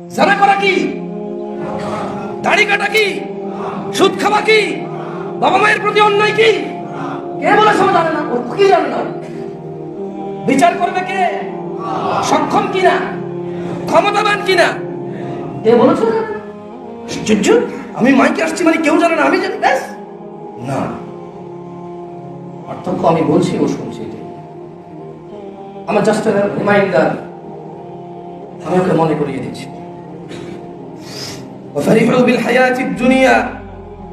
জানা করা কি? দাড়ি কাটা কি? সুদ খাওয়া কি? বাবা মায়ের প্রতি অন্যায় কি? কে বলেছে ও জানে না, ও কি জানে না? বিচার করবে কে? সক্ষম কিনা? ক্ষমতাবান কিনা? কে বলেছে? আশ্চর্য আমি মাইকে আসছি মানে কেউ জানে না, আমি জানি, ব্যাস। না। পার্থক্য আমি বলছি, ও শুনছি আমার জাস্ট রিমাইন্ডার আমি ওকে মনে করিয়ে দিচ্ছি। وفرحوا بالحياة الدنيا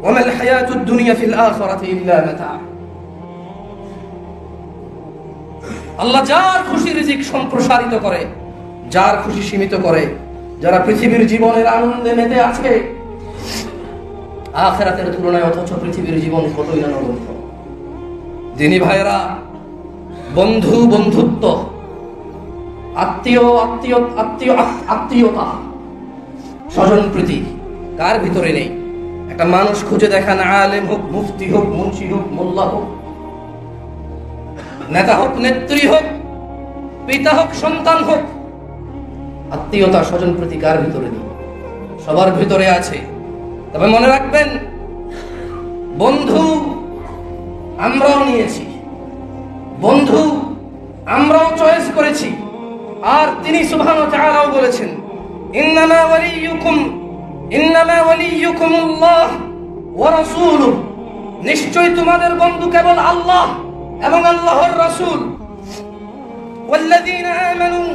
وما الحياة الدنيا في الآخرة إلا متاع আল্লাহ যার খুশি রিজিক সম্প্রসারিত করে যার খুশি সীমিত করে যারা পৃথিবীর জীবনের আনন্দে মেতে আছে আখেরাতের তুলনায় অথচ পৃথিবীর জীবন কতই না নগণ্য দিনী ভাইয়েরা বন্ধু বন্ধুত্ব আত্মীয় আত্মীয় আত্মীয় আত্মীয়তা স্বজন প্রীতি, কার ভিতরে নেই? একটা মানুষ খুঁজে দেখান আলেম হোক, মুফতি হোক, মুন্সি হোক, মোল্লা হোক। নেতা হোক, নেত্রী হোক, পিতা হোক, সন্তান হোক, আত্মীয়তা, স্বজন প্রীতি কার ভিতরে নেই? সবার ভিতরে আছে। তবে মনে রাখবেন, বন্ধু আমরাও নিয়েছি। বন্ধু আমরাও চয়েস করেছি। আর তিনি তাআলাও বলেছেন ইন্নামা ওয়ালিয়ুকুম ইন্নামা ওয়ালিয়ুকুমুল্লাহ ওয়া রাসূলুহু নিশ্চয় তোমাদের বন্ধু কেবল আল্লাহ এবং আল্লাহর রাসূল والذين آمنوا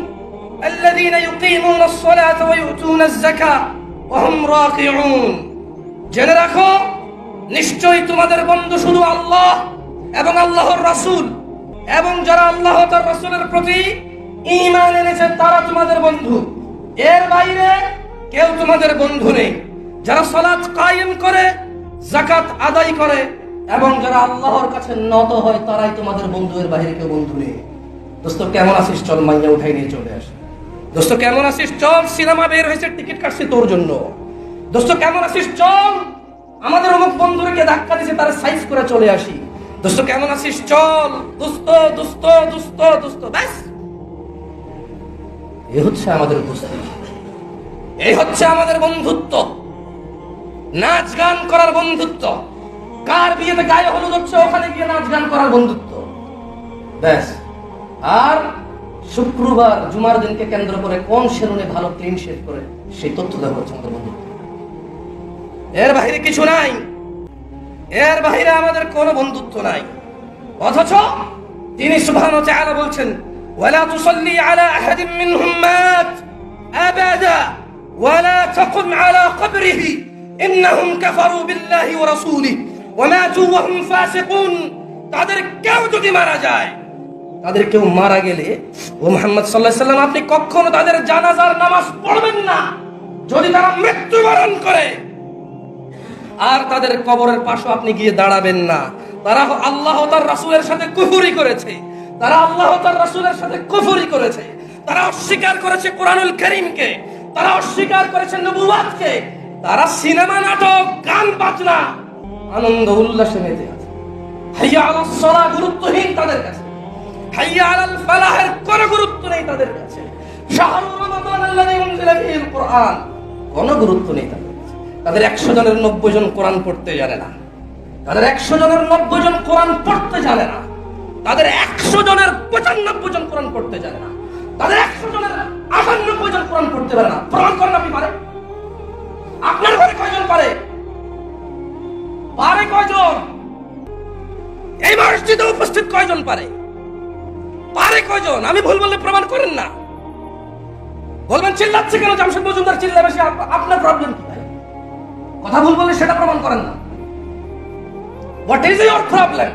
الذين يقيمون الصلاة ويؤتون الزكاة وهم راكعون জেনে রাখো নিশ্চয়ই তোমাদের বন্ধু শুধু আল্লাহ এবং আল্লাহর রাসূল এবং যারা আল্লাহ তার রাসূলের প্রতি ঈমান এনেছে তারা তোমাদের বন্ধু এর বাইরে কেউ তোমাদের বন্ধু নেই। যারা সালাত কায়েম করে জাকাত আদায় করে এবং যারা আল্লাহর কাছে নত হয়, তারাই তোমাদের বন্ধু এর বাইরে কেউ বন্ধু নেই। দোস্ত, কেমন আছিস? চল মাইয়া উঠাই নিয়ে চলে আসে। দোস্ত, কেমন আছিস? চল সিনেমা বের হয়েছে, টিকিট কাটছি তোর জন্য। দোস্ত, কেমন আছিস? চল আমাদের অমুক বন্ধুকে ধাক্কা দিছে, তার সাইজ করে চলে আসি। দোস্ত, কেমন আছিস? চল। দোস্ত দোস্ত দোস্ত দোস্ত, ব্যাস। এ হচ্ছে আমাদের উপস্থিতি। এই হচ্ছে আমাদের বন্ধুত্ব। নাচ গান করার বন্ধুত্ব। কার বিয়েতে গায়ে হলুদ হচ্ছে, ওখানে গিয়ে নাচ গান করার বন্ধুত্ব। ব্যাস। আর শুক্রবার, জুমার দিনকে কেন্দ্র করে কোন সেলুনে ভালো ক্লিন শেভ করে, সেই তথ্য দেওয়া হচ্ছে আমাদের বন্ধুত্ব। এর বাইরে কিছু নাই। এর বাইরে আমাদের কোনো বন্ধুত্ব নাই। অথচ তিনি তাআলা বলছেন আহাদিন মিনহুম মাত আবাদা ওয়ালা তাকুম আলা কবরিহি ইন্নাহুম কাফারু বিল্লাহি ওয়া রাসূলিহি ওয়া মাতু ওয়া হুম ফাসিকুন তাদের কেউ যদি মারা যায়, তাদের কেউ মারা গেলে, ও মোহাম্মদ সাল্লাহ সাল্লাম, আপনি কখনো তাদের জানাজার নামাজ পড়বেন না। যদি তারা মৃত্যুবরণ করে, আর তাদের কবরের পাশে আপনি গিয়ে দাঁড়াবেন না। তারা আল্লাহ তার রাসুলের সাথে কুহুরি করেছে। তারা আল্লাহ তার রাসূলের সাথে কুফরি করেছে। তারা অস্বীকার করেছে কোরআনুল করিমকে। তারা অস্বীকার করেছে নবুয়াতকে তারা সিনেমা, নাটক, গান, বাজনা, আনন্দ, উল্লাসে মেতে আছে। হাইয়া আলাস সালাহ গুরুত্বহীন তাদের কাছে। হাইয়া আলাল ফালাহের কোনো গুরুত্ব নেই তাদের কাছে। শাহরুর রমাদান আল্লাযী উনজিলা ফীহিল কুরআন কোনো গুরুত্ব নেই তাদের কাছে। তাদের একশো জনের নব্বই জন কোরআন পড়তে জানে না। তাদের একশো জনের নব্বই জন কোরআন পড়তে জানে না। তাদের একশো জনের পঁচানব্বই জন কোরআন পড়তে জানে না। তাদের একশো জনের আটানব্বই জন কোরআন করতে পারে না। প্রমাণ করেন আপনি পারে? আপনার ঘরে কয়জন পারে? পারে কয়জন? এই মসজিদে উপস্থিত কয়জন পারে? পারে কয়জন? আমি ভুল বললে প্রমাণ করেন না। বলবেন, চিল্লাচ্ছে কেন? জামশেদ মজুমদার চিল্লা বেশি আপনার প্রবলেম কি কথা ভুল বললে সেটা প্রমাণ করেন না। হোয়াট ইজ ইয়োর প্রবলেম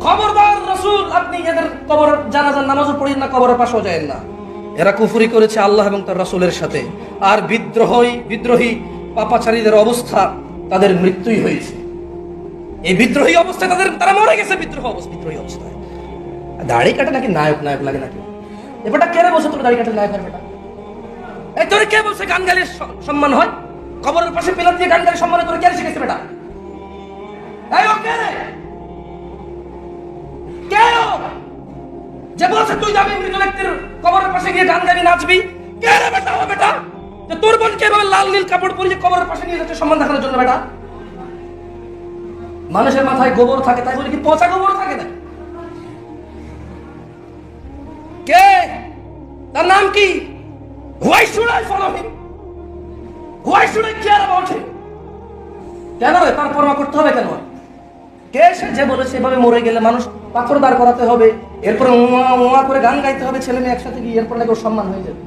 খবরদার আপনি এদের কবর না পাশেও না। এরা করেছে আল্লাহ এবং তার সাথে। আর বিদ্রোহী বিদ্রোহী পাপাচারীদের অবস্থা তাদের মৃত্যুই হয়েছে। এই বিদ্রোহী অবস্থায় তাদের গেছে বিদ্রোহ বিদ্রোহী অবস্থায়। দাড়ি নাকি নায়ক নায়ক লাগে নাকি? বলছে তোর দাড়ি নায়ক এই কে বলছে গান সম্মান হয়? কবরের পাশে পিলার দিয়ে গান গালে সম্মান তোর কে শিখেছে বেটা? মানুষের মাথায় গোবর থাকে, তাই বলে কি পচা গোবর থাকে না? কে? তার নাম কি? হোয়াই তার করতে হবে কেন? কে যে বলে সেভাবে মরে গেলে মানুষ পাথর দাঁড় করাতে হবে? এরপরে উমা উমা করে গান গাইতে হবে, ছেলে মেয়ে একসাথে গিয়ে এরপর নাকি ওর সম্মান হয়ে যাবে।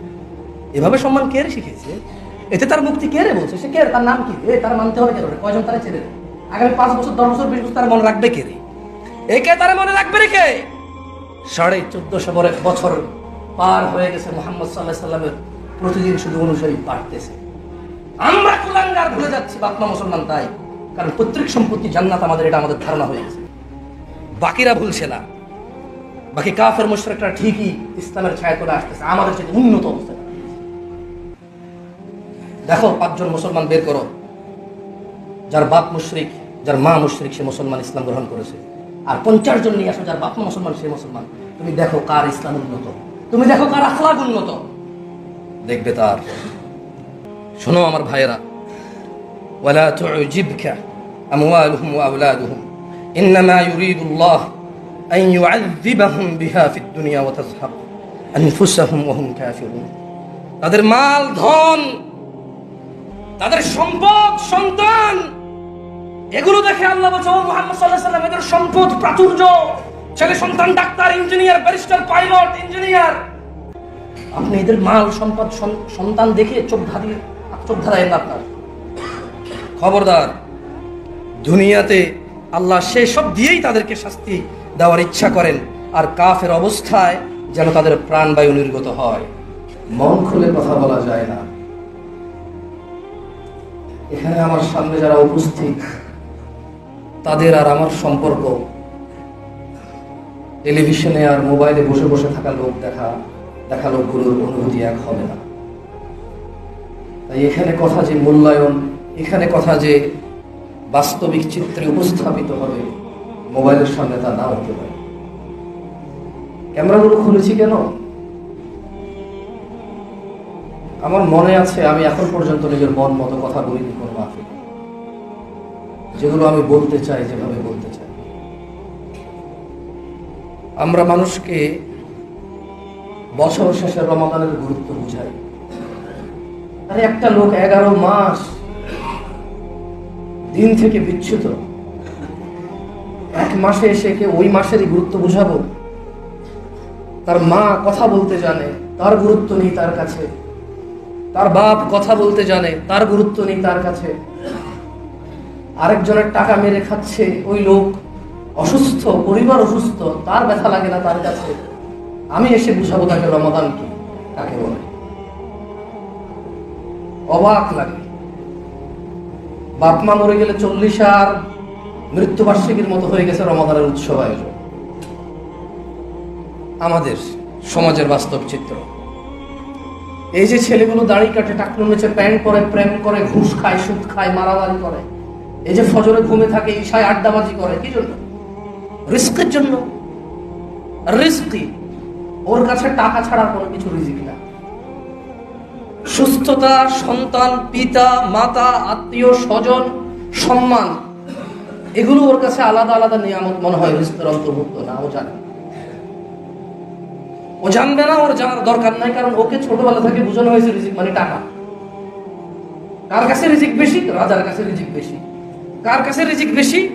এভাবে সম্মান কে শিখেছে এতে তার মুক্তি কে রে বলছে? সে কে তার নাম কি? এ, তার মানতে হবে কেন রে? কয়জন তারা ছেড়ে আগামী পাঁচ বছর, দশ বছর, বিশ বছর তার মনে রাখবে কে রে? এ কে তার মনে রাখবে রে কে? সাড়ে চোদ্দশো বছর পার হয়ে গেছে, মোহাম্মদ সাল্লাহ সাল্লামের। প্রতিদিন শুধু অনুসারী বাড়তেছে। আমরা কুলাঙ্গার ভুলে যাচ্ছি বাপমা মুসলমান তাই। কারণ পৈতৃক সম্পত্তি জান্নাত আমাদের, এটা আমাদের ধারণা হয়ে গেছে। বাকিরা ভুলছে না। বাকি কাফের, মুশরিকরা ঠিকই ইসলামের ছায়া তোলে আসতেছে, আমাদের চেয়ে উন্নত অবস্থা দেখো, পাঁচজন মুসলমান বের করো। যার বাপ মুশরিক, যার মা মুশরিক, সে মুসলমান ইসলাম গ্রহণ করেছে। আর পঞ্চাশ জন নিয়ে আসো, যার বাপ মুসলমান, সে মুসলমান। তুমি দেখো কার ইসলাম উন্নত। তুমি দেখো কার আখলাগ উন্নত। দেখবে তার। শোনো আমার ভাইয়েরা ولا تعجبك أموالهم وأولادهم إنما يريد الله أن يعذبهم بها في الدنيا وتزهق أنفسهم وهم كافرون তাদের মাল ধন তাদের সম্পদ সন্তান এগুলো দেখে আল্লাহ বলছে ও মোহাম্মদ সাল্লাহ সাল্লাম এদের সম্পদ প্রাচুর্য ছেলে সন্তান doctor engineer barrister pilot engineer আপনি এদের মাল সম্পদ সন- সন্তান দেখে চোখ ধারিয়ে চোখ ধারায় না আপনার খবরদার। দুনিয়াতে আল্লাহ সে সব দিয়েই তাদেরকে শাস্তি দেওয়ার ইচ্ছা করেন, আর কাফের অবস্থায় যেন তাদের প্রাণবায়ু নির্গত হয়। মন খুলে কথা বলা যায় না। এখানে আমার সামনে যারা উপস্থিত, তাদের আর আমার সম্পর্ক। টেলিভিশনে আর মোবাইলে বসে বসে থাকা লোক দেখা দেখা লোকগুলোর অনুভূতি এক হবে না। তাই এখানে কথা যে মূল্যায়ন এখানে কথা যে বাস্তবিক চিত্রে উপস্থাপিত হবে, মোবাইলের সামনে তা না হতে পারে। ক্যামেরাগুলো খুলেছি কেন? আমার মনে আছে আমি এখন পর্যন্ত নিজের মন মতো কথা বলিনি কোনো মাফিক যেগুলো আমি বলতে চাই, যেভাবে বলতে চাই। আমরা মানুষকে বছর শেষে রমাদানের গুরুত্ব বুঝাই। আরে একটা লোক এগারো মাস দিন থেকে বিচ্যুত। এক মাসে এসে কে ওই মাসেরই গুরুত্ব বুঝাবো। তার মা কথা বলতে জানে, তার গুরুত্ব নেই তার কাছে। তার বাপ কথা বলতে জানে, তার গুরুত্ব নেই তার কাছে। আরেকজনের টাকা মেরে খাচ্ছে ওই লোক, অসুস্থ, পরিবার অসুস্থ, তার ব্যথা লাগে না তার কাছে। আমি এসে বুঝাবো তাকে রমাদান কি কাকে বলে। অবাক লাগে। বাপ মা মরে গেলে চল্লিশ আর মৃত্যুবার্ষিকীর মতো হয়ে গেছে রমাদানের উৎসব আয়োজন। আমাদের সমাজের বাস্তব চিত্র। এই যে ছেলেগুলো দাড়ি কাটে টাকলু নিচে প্যান্ট পরে, প্রেম করে, ঘুষ খায়, সুদ খায়, মারামারি করে। এই যে ফজরে ঘুমে থাকে, ঈশায় আড্ডাবাজি করে, কি জন্য? রিস্কের জন্য। রিস্কি। ওর কাছে টাকা ছাড়া কোনো কিছু রিজিক না। সুস্থতা, সন্তান, পিতা, মাতা, আত্মীয়, স্বজন, সম্মান, এগুলো ওর কাছে আলাদা আলাদা নিয়ামত মনে হয়, রিস্কের অন্তর্ভুক্ত না, ও জানে। ও জানবে না, ওর জানার দরকার নাই, কারণ ওকে ছোটবেলা থেকে বোঝানো হয়েছে রিজিক মানে টাকা। কার কাছে রিজিক বেশি? রাজার কাছে রিজিক বেশি। কার কাছে রিজিক বেশি?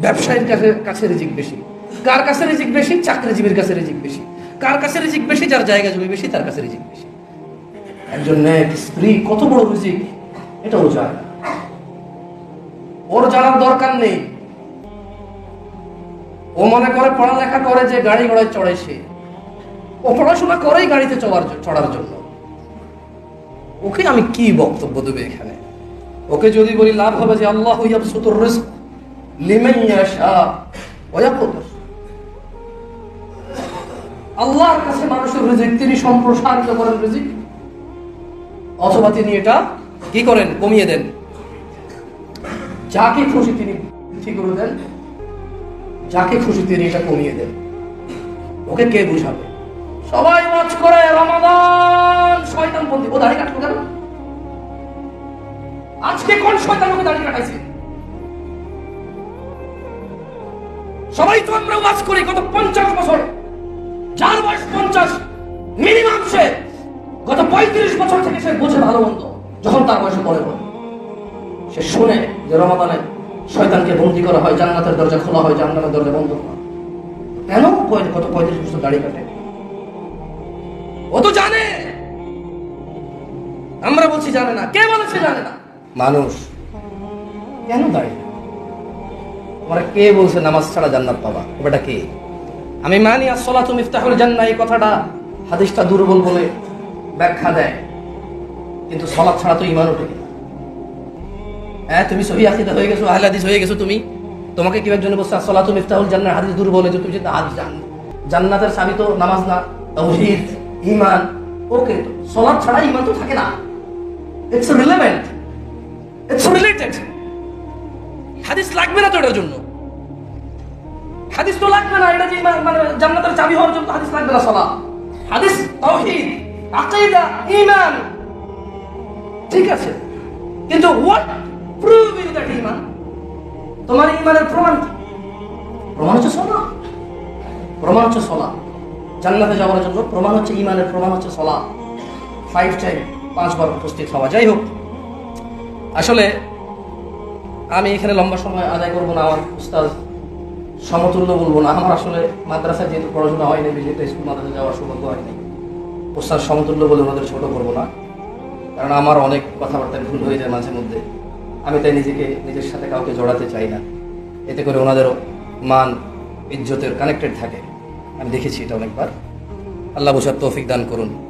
ব্যবসায়ীর কাছে কাছে রিজিক বেশি। কার কাছে রিজিক বেশি? চাকরিজীবীর কাছে রিজিক বেশি। কার কাছে রিজিক বেশি? যার জায়গা জমি বেশি, তার কাছে রিজিক বেশি। একজন ন্যাক স্ত্রী, কত বড় রিজিক? এটাও জানে ওর জানার দরকার নেই। ও মনে করে পড়ালেখা করে যে গাড়ি ঘোড়ায় চড়ে সে। ও পড়াশোনা করেই গাড়িতে চড়ার চড়ার জন্য। ওকে আমি কি বক্তব্য দেবে এখানে? ওকে যদি বলি, লাভ হবে যে আল্লাহ আল্লাহর কাছে মানুষের রিজিক, তিনি সম্প্রসারিত করেন রিজিক। অথবা তিনি এটা কি করেন? কমিয়ে দেন। যাকে খুশি তিনি ঠিক করে দেন, যাকে খুশি তিনি এটা কমিয়ে দেন। ওকে কে বুঝাবে? সবাই ওয়াচ করে, রমাদান! ও দাড়ি কেন? আজকে কোন শয়তান ওকে দাড়ি কাটাইছে? সবাই তো আমরা ওয়াচ করি গত পঞ্চাশ বছর। যার বয়স পঞ্চাশ, মিনিমাম সে। গত পঁয়ত্রিশ বছর থেকে সে বোঝে ভালো মন্দ যখন তার বয়সে পড়ে পড়ে সে শুনে যে রমাদানে শয়তানকে বন্দি করা হয় জান্নাতের দরজা খোলা হয় জান্নাতের দরজা বন্ধ করা। কেন গত পঁয়ত্রিশ বছর দাড়ি কাটে? ও তো জানে। আমরা বলছি জানে না। কে বলেছে জানে না? মানুষ। কেন দাঁড়িয়ে তোমরা কে বলছে নামাজ ছাড়া জান্নাত পাবা? ওটা কে? আমি মানি আসলা তুমি ইফতাহুল জান্নাহ এই কথাটা হাদিসটা দুর্বল বলে ব্যাখ্যা দেয়। কিন্তু সলাৎ ছাড়া তো ইমান ওঠে হ্যাঁ তুমি সহি হয়ে গেছো হয়ে গেছো তুমি। তোমাকে কি একজন বলছে আসলা তুমি ইফতাহুল হাদিস দুর্বল তুমি হাদিস জান জান্নাতের চাবি তো নামাজ না ঈমান। ওকে, তো ছাড়া ঈমান তো থাকে না। ইটস রিলেভেন্ট ইটস রিলেটেড হাদিস লাগবে না তো এটার জন্য। হাদিস তো লাগবে না, এটা যে মানে জান্নাতের চাবি হওয়ার জন্য হাদিস লাগবে না সলা হাদিস আকীদা, ঈমান। ঠিক আছে। কিন্তু হোয়াট প্রুভ ইউ দ্যাট ঈমান? তোমার ঈমানের প্রমাণ কি? প্রমাণ হচ্ছে সলা। প্রমাণ হচ্ছে সলা। জান্নাতে যাওয়ার জন্য প্রমাণ হচ্ছে ঈমানের প্রমাণ হচ্ছে সলা। ফাইভ টাইম পাঁচবার উপস্থিত হওয়া। যাই হোক, আসলে আমি এখানে লম্বা সময় আদায় করব না, আমার উস্তাদ সমতুল্য বলব না। আমার আসলে মাদ্রাসায় যেহেতু পড়াশোনা হয়নি যেহেতু স্কুল মাদ্রাসা যাওয়ার সৌভাগ্য হয়নি। উস্তাদ সমতুল্য বলে ওনাদের ছোট করব না। কারণ আমার অনেক কথাবার্তায় ভুল হয়ে যায় মাঝে মধ্যে। আমি তাই নিজেকে, নিজের সাথে কাউকে জড়াতে চাই না। এতে করে ওনাদেরও মান, ইজ্জতের কানেক্টেড থাকে। আমি দেখেছি এটা অনেকবার। আল্লাহ বসার তৌফিক দান করুন।